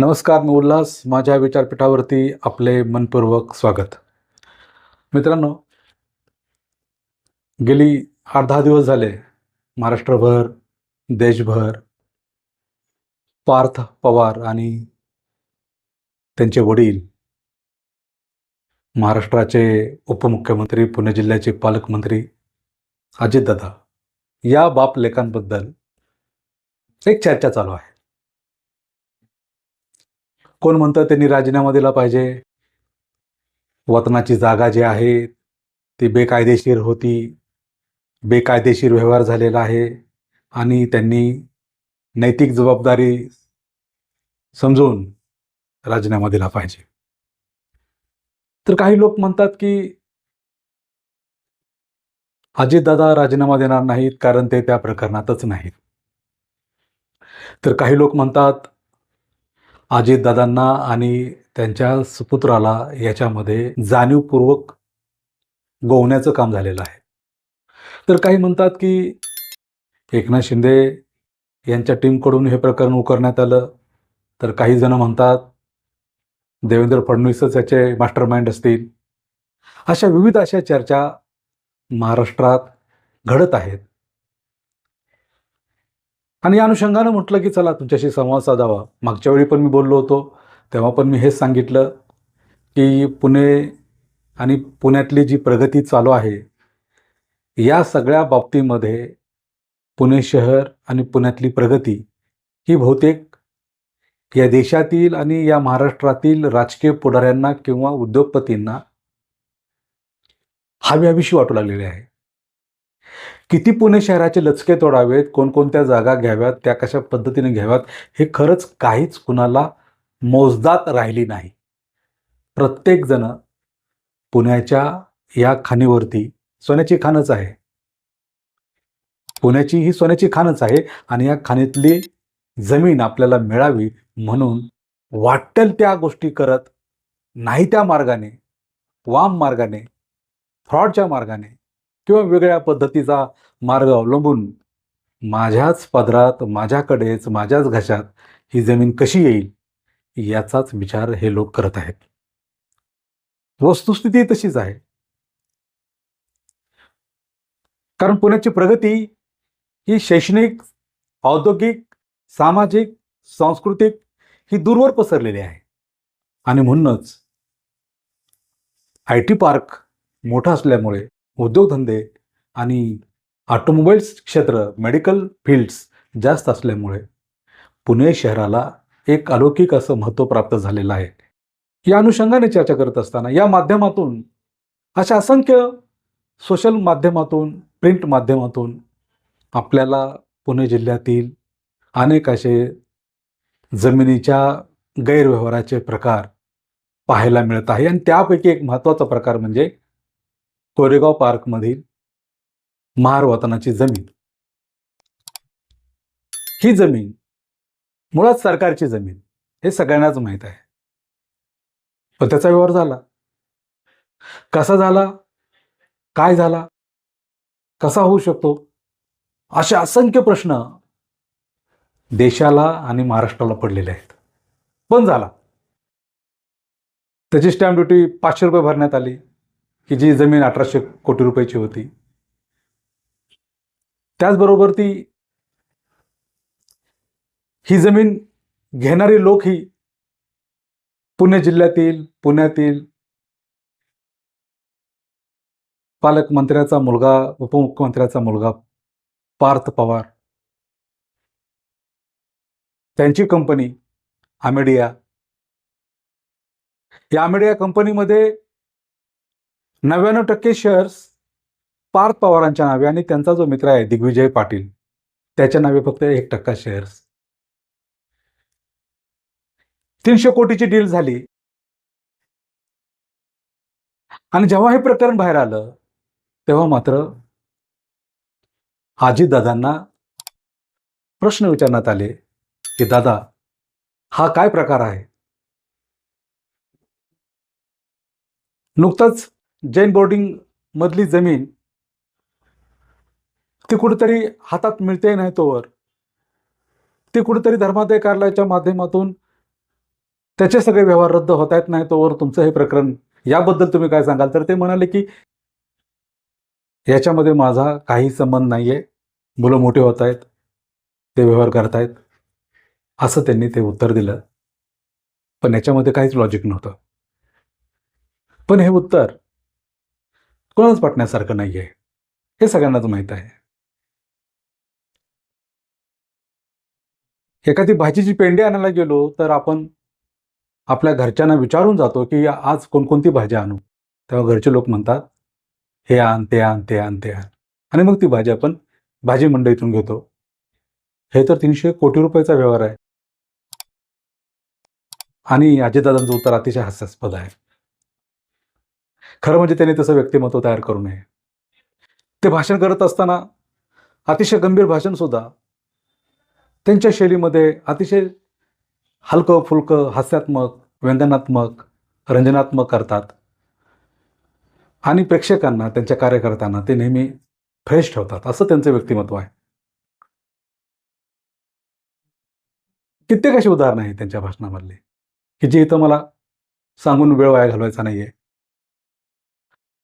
नमस्कार मी उल्हास माझ्या विचारपीठावरती आपले मनपूर्वक स्वागत. मित्रांनो गेली आठ दहा दिवस झाले महाराष्ट्रभर देशभर पार्थ पवार आणि त्यांचे वडील महाराष्ट्राचे उपमुख्यमंत्री पुणे जिल्ह्याचे पालकमंत्री अजितदादा या बाप लेखांबद्दल एक चर्चा चालू आहे. कोण म्हणतं त्यांनी राजीनामा दिला पाहिजे? वतनाची जागा जी आहे ती बेकायदेशीर होती. बेकायदेशीर व्यवहार झालेला आहे. आणि त्यांनी नैतिक जबाबदारी समजून राजीनामा दिला पाहिजे. तर काही लोक म्हणतात की अजितदादा राजीनामा देणार नाहीत कारण ते त्या प्रकरणातच नाहीत. तर काही लोक म्हणतात अजितदादांना आणि त्यांच्या सुपुत्राला याच्यामध्ये जाणीवपूर्वक गोवण्याचं काम झालेलं आहे. तर काही म्हणतात की एकनाथ शिंदे यांच्या टीमकडून हे प्रकरण उकरण्यात आलं. तर काही जण म्हणतात देवेंद्र फडणवीसच याचे मास्टर माइंड असतील. अशा विविध अशा चर्चा महाराष्ट्रात घडत आहेत. आणि या अनुषंगानं म्हटलं की चला तुमच्याशी संवाद साधावा. मागच्या वेळी पण मी बोललो होतो. तेव्हा पण मी हेच सांगितलं की पुणे आणि पुण्यातली जी प्रगती चालू आहे या सगळ्या बाबतीमध्ये पुणे शहर आणि पुण्यातली प्रगती ही बहुतेक या देशातील आणि या महाराष्ट्रातील राजकीय पुढाऱ्यांना किंवा उद्योगपतींना हवी हवीशी वाटू लागलेली आहे. किती पुणे शहराचे लचके तोडावेत कोणकोणत्या जागा घ्याव्यात त्या कशा पद्धतीने घ्याव्यात हे खरंच काहीच कुणाला मोजदात राहिली नाही. प्रत्येकजण पुण्याच्या या खाणीवरती सोन्याची खाणच आहे. पुण्याची ही सोन्याची खाणच आहे आणि या खाणीतली जमीन आपल्याला मिळावी म्हणून वाटेल त्या गोष्टी करत नाही त्या मार्गाने वाम मार्गाने फ्रॉडच्या मार्गाने किंवा वेगळ्या पद्धतीचा मार्ग अवलंबून माझ्याच पदरात माझ्याकडेच माझ्याच घशात ही जमीन कशी येईल याचाच विचार हे लोक करत आहेत. वस्तुस्थिती तशीच आहे. कारण पुण्याची प्रगती ही शैक्षणिक औद्योगिक सामाजिक सांस्कृतिक ही दूरवर पसरलेली आहे. आणि म्हणूनच आय टी पार्क मोठा असल्यामुळे उद्योगधंदे आणि ऑटोमोबाईल्स क्षेत्र मेडिकल फील्ड्स जास्त असल्यामुळे पुणे शहराला एक अलौकिक असं महत्त्व प्राप्त झालेलं आहे. या अनुषंगाने चर्चा करत असताना या माध्यमातून अशा असंख्य सोशल माध्यमातून प्रिंट माध्यमातून आपल्याला पुणे जिल्ह्यातील अनेक असे जमिनीच्या गैरव्यवहाराचे प्रकार पाहायला मिळत आहे. आणि त्यापैकी एक महत्त्वाचा प्रकार म्हणजे कोरेगाव पार्कमधील महारवतनाची जमीन. ही जमीन मुळात सरकारची जमीन. हे सगळ्यांनाच माहीत आहे. पण त्याचा व्यवहार झाला. कसा झाला? काय झाला? कसा होऊ शकतो? असे असंख्य प्रश्न देशाला आणि महाराष्ट्राला पडलेले आहेत. पण झाला. त्याची स्टॅम्प ड्युटी पाचशे रुपये भरण्यात आली. की जी जमीन अठराशे कोटी रुपयाची होती. त्याचबरोबर ती ही जमीन घेणारी लोक ही पुणे जिल्ह्यातील पुण्यातील पालकमंत्र्याचा मुलगा उपमुख्यमंत्र्याचा मुलगा पार्थ पवार. त्यांची कंपनी आमेडिया. या आमेडिया कंपनीमध्ये नव्याण्णव टक्के शेअर्स पार्थ पवारांच्या नावे आणि त्यांचा जो मित्र आहे दिग्विजय पाटील त्याच्या नावे फक्त एक टक्का शेअर्स तीनशे कोटीची डील झाली. आणि जेव्हा हे प्रकरण बाहेर आलं तेव्हा मात्र अजितदादांना प्रश्न विचारण्यात आले की दादा हा काय प्रकार आहे? नुकताच जैन बोर्डिंग मधली जमीन ती कुठेतरी हातात मिळते नाही तोवर. ती कुठेतरी धर्मादाय कार्यालयाच्या माध्यमातून त्याचे सगळे व्यवहार रद्द होत आहेत नाही तोवर तुमचं हे प्रकरण याबद्दल तुम्ही काय सांगाल? तर ते म्हणाले की याच्यामध्ये माझा काही संबंध नाही आहे मुलं मोठे होत आहेत. ते व्यवहार करतायत. असं त्यांनी ते उत्तर दिलं. पण याच्यामध्ये काहीच लॉजिक नव्हतं. पण हे उत्तर कोणाच पटण्यासारखं नाही आहे हे सगळ्यांनाच माहीत आहे. एखादी भाजीची पेंडी आणायला गेलो तर आपण आपल्या घरच्यांना विचारून जातो की आज कोणकोणती भाजी आणू. तेव्हा घरचे लोक म्हणतात हे आण ते आण ते आण ते आण. आणि मग ती भाजी आपण भाजी मंडईतून घेतो. हे तर तीनशे कोटी रुपयाचा व्यवहार आहे. आणि अजितदादांचं उत्तर अतिशय हास्यास्पद आहे. खरं म्हणजे त्यांनी तसं व्यक्तिमत्व तयार करू नये. ते भाषण करत असताना अतिशय गंभीर भाषण सुद्धा त्यांच्या शैलीमध्ये अतिशय हलकं फुलकं हास्यात्मक व्यंगनात्मक रंजनात्मक करतात. आणि प्रेक्षकांना त्यांच्या कार्यकर्त्यांना ते नेहमी फ्रेश ठेवतात. असं त्यांचं व्यक्तिमत्व आहे. कित्येक अशी उदाहरणं आहेत त्यांच्या भाषणामधली की जी इथं मला सांगून वेळ वाया घालवायचा नाहीये.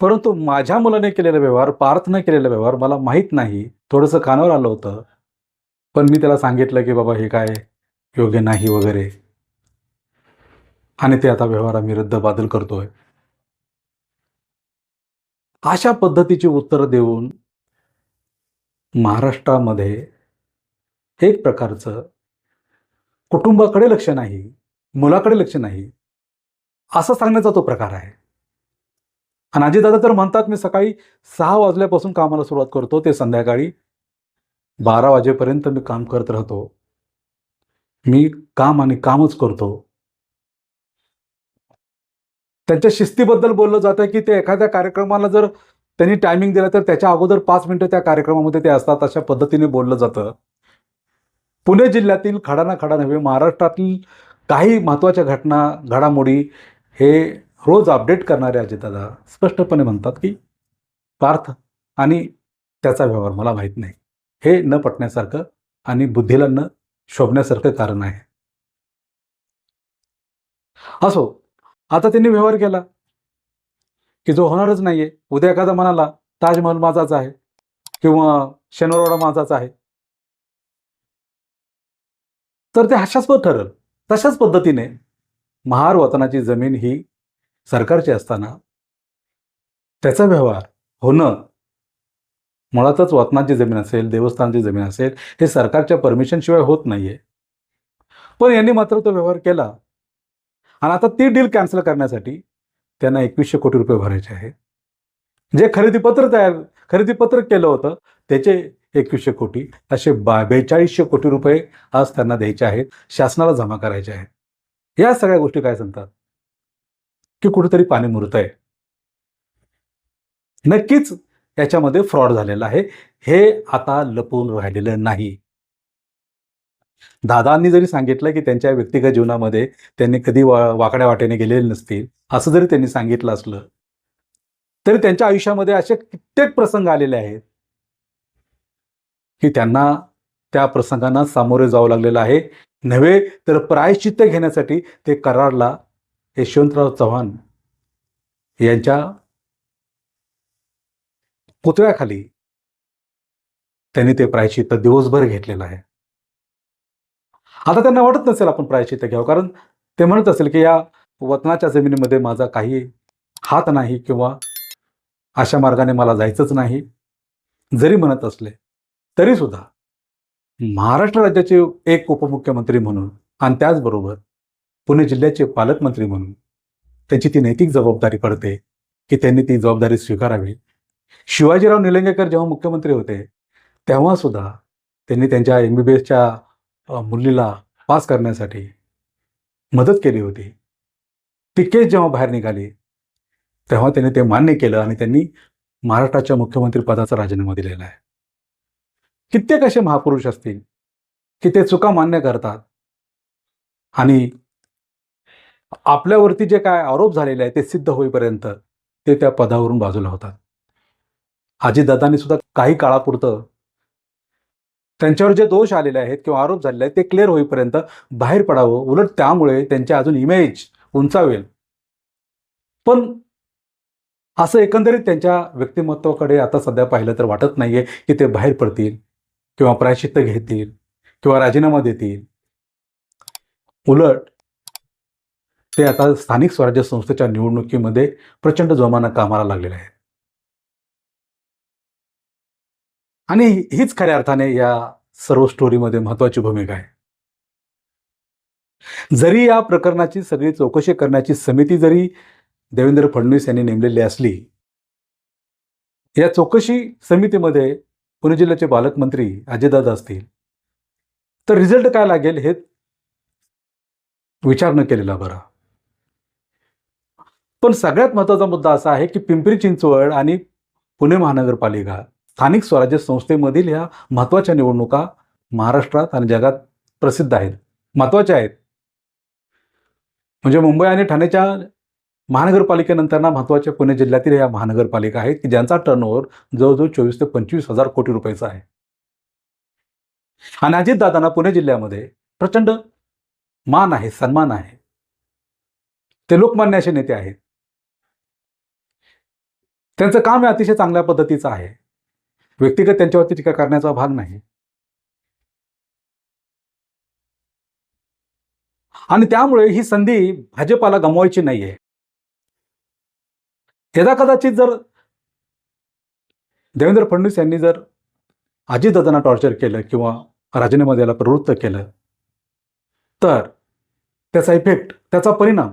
परंतु माझ्या मुलाने केलेला व्यवहार पार्थने केलेला व्यवहार मला माहीत नाही. थोडंसं कानावर आलं होतं. पण मी त्याला सांगितलं की बाबा हे काय योग्य नाही वगैरे. आणि ते आता व्यवहार आम्ही रद्द बादल करतोय. अशा पद्धतीची उत्तरं देऊन महाराष्ट्रामध्ये एक प्रकारचं कुटुंबाकडे लक्ष नाही मुलाकडे लक्ष नाही असं सांगण्याचा तो प्रकार आहे. आणि अजितदादा तर म्हणतात मी सकाळी सहा वाजल्यापासून कामाला सुरुवात करतो ते संध्याकाळी बारा वाजेपर्यंत मी काम करत राहतो. मी काम आणि कामच करतो. त्यांच्या शिस्तीबद्दल बोललं जातं की ते एखाद्या कार्यक्रमाला जर त्यांनी टायमिंग दिला तर त्याच्या अगोदर पाच मिनिटं त्या कार्यक्रमामध्ये ते असतात अशा पद्धतीने बोललं जातं. पुणे जिल्ह्यातील खडा ना खडा नव्हे महाराष्ट्रातील काही महत्त्वाच्या घटना घडामोडी हे रोज अपडेट करणारे अजितदादा स्पष्टपणे म्हणतात की पार्थ आणि त्याचा व्यवहार मला माहीत नाही. हे न पटण्यासारखं आणि बुद्धीला न शोभण्यासारखं कारण आहे. असो आता त्यांनी व्यवहार केला. की जो होणारच नाहीये. उद्या एखादा म्हणाला ताजमहल माझाच आहे. किंवा शनिवारवाडा माझाच आहे. तर ते हास्यास्पद ठरल. तशाच पद्धतीने महार वतनाची जमीन ही सरकारची असताना त्याचा व्यवहार होणं मुळातच वतनाची जमीन असेल देवस्थानची जमीन असेल हे सरकारच्या परमिशनशिवाय होत नाहीये. पण यांनी मात्र तो व्यवहार केला. आणि आता ती डील कॅन्सल करण्यासाठी त्यांना एकवीसशे कोटी रुपये भरायचे आहे जे खरेदीपत्र तयार खरेदीपत्र केलं होतं त्याचे एकवीसशे कोटी असे बा बेचाळीसशे कोटी रुपये आज त्यांना द्यायचे आहेत शासनाला जमा करायचे आहेत. या सगळ्या गोष्टी काय सांगतात? की कुठेतरी पाणी मुरत आहे नक्कीच याच्यामध्ये फ्रॉड झालेला आहे. हे आता लपवून राहिलेलं नाही. दादांनी जरी सांगितलं की त्यांच्या व्यक्तिगत जीवनामध्ये त्यांनी कधी वा वाकड्या वाटेने गेलेले नसतील असं जरी त्यांनी सांगितलं असलं तरी त्यांच्या आयुष्यामध्ये असे कित्येक प्रसंग आलेले आहेत. की त्यांना त्या प्रसंगांना सामोरे जावं लागलेलं आहे. नव्हे तर प्रायश्चित्त घेण्यासाठी ते करारला यशवंतराव चव्हाण यांच्या पुतळ्याखाली त्यांनी ते प्रायश्चित्त दिवसभर घेतलेलं आहे. आता त्यांना वाटत नसेल आपण प्रायश्चित्त घ्यावं कारण ते म्हणत असेल की या वतनाच्या जमिनीमध्ये माझा काही हात नाही किंवा अशा मार्गाने मला जायचंच नाही. जरी म्हणत असले तरी सुद्धा महाराष्ट्र राज्याचे एक उपमुख्यमंत्री म्हणून आणि त्याचबरोबर पुणे जिल्ह्याचे पालकमंत्री म्हणून. त्यांची ती नैतिक जबाबदारी पडते की त्यांनी ती जबाबदारी स्वीकारावी. शिवाजीराव निलंगेकर जेव्हा मुख्यमंत्री होते तेव्हा सुद्धा त्यांनी त्यांच्या एम बी बी एसच्या मुलीला पास करण्यासाठी मदत केली होती. ती केस जेव्हा बाहेर निघाली तेव्हा त्यांनी ते मान्य केलं आणि त्यांनी महाराष्ट्राच्या मुख्यमंत्री पदाचा राजीनामा दिलेला आहे. कित्येक असे महापुरुष असतील की ते चुका मान्य करतात आणि आपल्यावरती जे काय आरोप झालेले आहेत ते सिद्ध होईपर्यंत ते त्या पदावरून बाजूला होतात. आजीदादांनी सुद्धा काही काळापुरतं त्यांच्यावर जे दोष आलेले आहेत किंवा आरोप झालेले आहेत ते क्लिअर होईपर्यंत बाहेर पडावं. उलट त्यामुळे त्यांची अजून इमेज उंचावेल. पण असं एकंदरीत त्यांच्या व्यक्तिमत्वाकडे आता सध्या पाहिलं तर वाटत नाहीये की ते बाहेर पडतील किंवा प्रायश्चित्त घेतील किंवा राजीनामा देतील. उलट ते आता स्थानिक स्वराज्य संस्थेच्या निवडणुकीमध्ये प्रचंड जोमानं कामाला लागलेले आहेत. आणि हीच खऱ्या अर्थाने या सर्व स्टोरीमध्ये महत्वाची भूमिका आहे. जरी या प्रकरणाची सगळी चौकशी करण्याची समिती जरी देवेंद्र फडणवीस यांनी नेमलेली असली या चौकशी समितीमध्ये पुणे जिल्ह्याचे पालकमंत्री अजयदादा असतील तर रिझल्ट काय लागेल हे विचार न केलेला बरा. पण सगळ्यात महत्त्वाचा मुद्दा असा आहे की पिंपरी चिंचवड आणि पुणे महानगरपालिका स्थानिक स्वराज्य संस्थेमधील ह्या महत्त्वाच्या निवडणुका महाराष्ट्रात आणि जगात प्रसिद्ध आहेत. महत्त्वाच्या आहेत. म्हणजे मुंबई आणि ठाण्याच्या महानगरपालिकेनंतर ना महत्त्वाच्या पुणे जिल्ह्यातील या महानगरपालिका आहेत की ज्यांचा टर्नओव्हर जवळजवळ चोवीस ते पंचवीस हजार कोटी रुपयाचा आहे. आणि अजितदादांना पुणे जिल्ह्यामध्ये प्रचंड मान आहे सन्मान आहे. ते लोकमान्य असे नेते आहेत. त्यांचं काम हे अतिशय चांगल्या पद्धतीचं आहे. व्यक्तिगत त्यांच्यावरती टीका करण्याचा भाग नाही. आणि त्यामुळे ही संधी भाजपाला गमवायची नाहीये. यदा कदाचित जर देवेंद्र फडणवीस यांनी जर अजितदादांना टॉर्चर केलं किंवा राजीनामा द्यायला प्रवृत्त केलं तर त्याचा इफेक्ट त्याचा परिणाम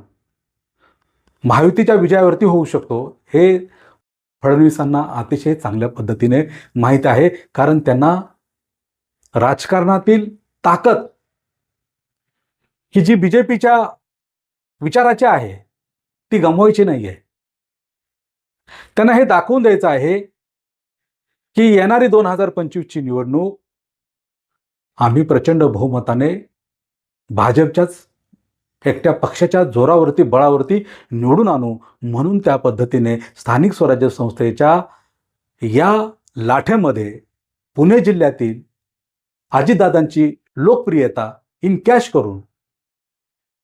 महायुतीच्या विजयावरती होऊ शकतो हे फडणवीसांना अतिशय चांगल्या पद्धतीने माहीत आहे. कारण त्यांना राजकारणातील ताकद ही जी बीजेपीच्या विचाराची आहे ती गमवायची नाही आहे त्यांना हे दाखवून द्यायचं आहे की येणारी दोन हजार पंचवीसची निवडणूक आम्ही प्रचंड बहुमताने भाजपच्याच एकट्या पक्षाच्या जोरावरती बळावरती निवडून आणू म्हणून त्या पद्धतीने स्थानिक स्वराज्य संस्थेच्या या लाठ्यामध्ये पुणे जिल्ह्यातील अजितदादांची लोकप्रियता इन कॅश करून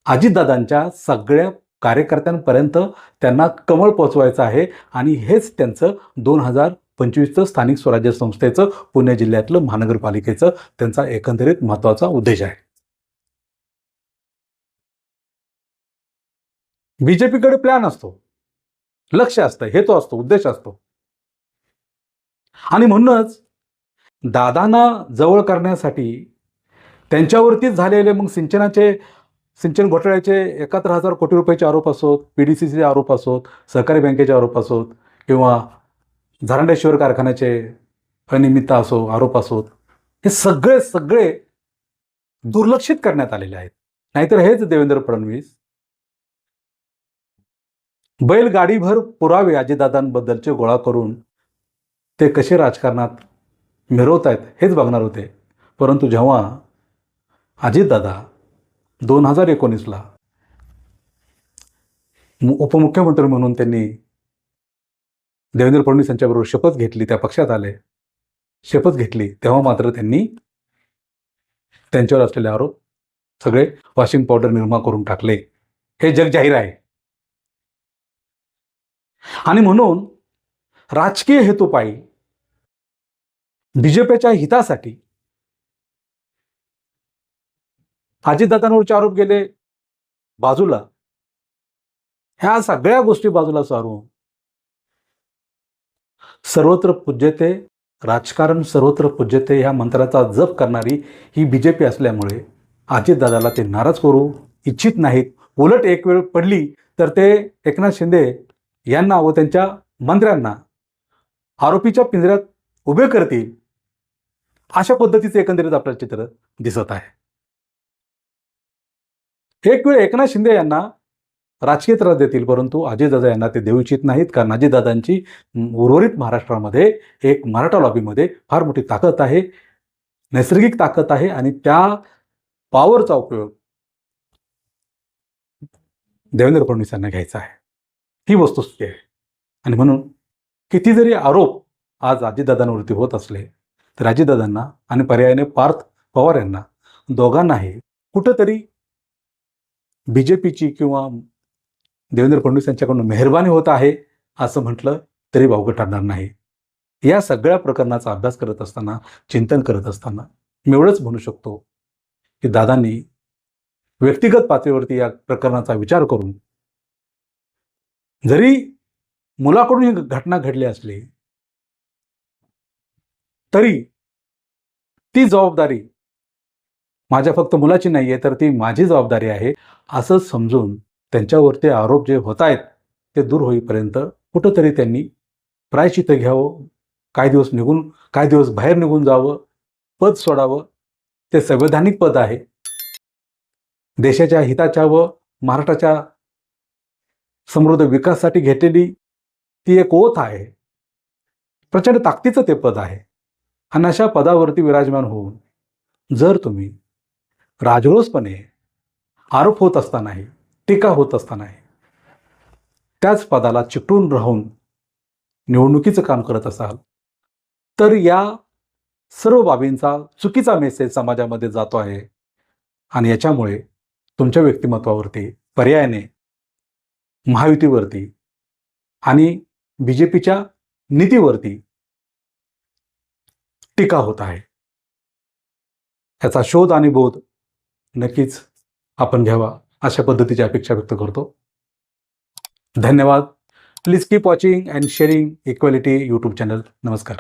अजितदादांच्या सगळ्या कार्यकर्त्यांपर्यंत त्यांना कमळ पोचवायचं आहे आणि हेच त्यांचं दोन हजार पंचवीसचं स्थानिक स्वराज्य संस्थेचं पुणे जिल्ह्यातलं महानगरपालिकेचं त्यांचा एकंदरीत महत्त्वाचा उद्देश आहे. बीजेपीकडे प्लॅन असतो. लक्ष असतं हेतू असतो उद्देश असतो. आणि म्हणूनच दादांना जवळ करण्यासाठी त्यांच्यावरतीच झालेले मग सिंचनाचे सिंचन घोटाळ्याचे एकाहत्तर हजार कोटी रुपयाचे आरोप असोत पी डी सी सीचे आरोप असोत सहकारी बँकेचे आरोप असोत किंवा झारंडेश्वर कारखान्याचे अनियमित असो आरोप असोत हे सगळे सगळे दुर्लक्षित करण्यात आलेले आहेत. नाहीतर हेच देवेंद्र फडणवीस बैलगाडीभर पुरावे अजितदादांबद्दलचे गोळा करून ते कसे राजकारणात मिरवत आहेत हेच बघणार होते. परंतु जेव्हा अजितदादा दोन हजार एकोणीसला उपमुख्यमंत्री म्हणून त्यांनी देवेंद्र फडणवीस यांच्याबरोबर शपथ घेतली त्या पक्षात आले शपथ घेतली तेव्हा मात्र त्यांनी त्यांच्यावर असलेले आरोप सगळे वॉशिंग पावडर निर्मा करून टाकले. हे जग जाहीर आहे. आणि म्हणून राजकीय हेतूपायी बीजेपीच्या हितासाठी अजितदादांवरचे आरोप गेले बाजूला. ह्या सगळ्या गोष्टी बाजूला सारून सर्वत्र पूज्यते राजकारण सर्वत्र पूज्यते ह्या मंत्राचा जप करणारी ही बीजेपी असल्यामुळे अजितदादाला ते नाराज करू इच्छित नाहीत. उलट एक वेळ पडली तर ते एकनाथ शिंदे यांना व त्यांच्या मंत्र्यांना आरोपीच्या पिंजऱ्यात उभे करतील अशा पद्धतीचे एकंदरीत आपलं चित्र दिसत आहे. एक वेळ एकनाथ शिंदे यांना राजकीय त्रास देतील परंतु अजयदादा यांना ते देऊ इच्छित नाहीत कारण अजयदादांची उर्वरित महाराष्ट्रामध्ये एक मराठा लॉबीमध्ये फार मोठी ताकद आहे नैसर्गिक ताकद आहे आणि त्या पॉवरचा उपयोग देवेंद्र फडणवीस यांना घ्यायचा आहे. ही वस्तुस्थिती आहे. आणि म्हणून किती जरी आरोप आज अजितदादांवरती होत असले तर अजितदादांना आणि पर्यायाने पार्थ पवार यांना दोघांनाही कुठंतरी बी जे पीची किंवा देवेंद्र फडणवीस यांच्याकडून मेहरबानी होत आहे असं म्हटलं तरी वावगं ठरणार नाही. या सगळ्या प्रकरणाचा अभ्यास करत असताना चिंतन करत असताना मी एवढंच म्हणू शकतो की दादांनी व्यक्तिगत पातळीवरती या प्रकरणाचा विचार करून जरी मुलाकडून ही घटना घडली असली तरी ती जबाबदारी माझ्या फक्त मुलाची नाही आहे तर ती माझी जबाबदारी आहे असं समजून त्यांच्यावरती आरोप जे होत आहेत ते दूर होईपर्यंत कुठंतरी त्यांनी प्रायचित्त घ्यावं काही दिवस निघून काही दिवस बाहेर निघून जावं पद सोडावं ते संवैधानिक पद आहे. देशाच्या हिताच्या व महाराष्ट्राच्या समृद्ध विकासासाठी घेतलेली ती एक ओत आहे. प्रचंड ताकदीचं ते पद आहे. आणि अशा पदावरती विराजमान होऊन जर तुम्ही राजरोसपणे आरोप होत असतानाही टीका होत असतानाही त्याच पदाला चिकटून राहून निवडणुकीचं काम करत असाल तर या सर्व बाबींचा चुकीचा मेसेज समाजामध्ये जातो आहे. आणि याच्यामुळे तुमच्या व्यक्तिमत्वावरती पर्यायाने महायुतीवरती आणि बी जे पीच्या नीतीवरती टीका होत आहे. याचा शोध आणि बोध नक्कीच आपण घ्यावा अशा पद्धतीची अपेक्षा व्यक्त करतो. धन्यवाद. Please keep watching and sharing equality YouTube channel नमस्कार.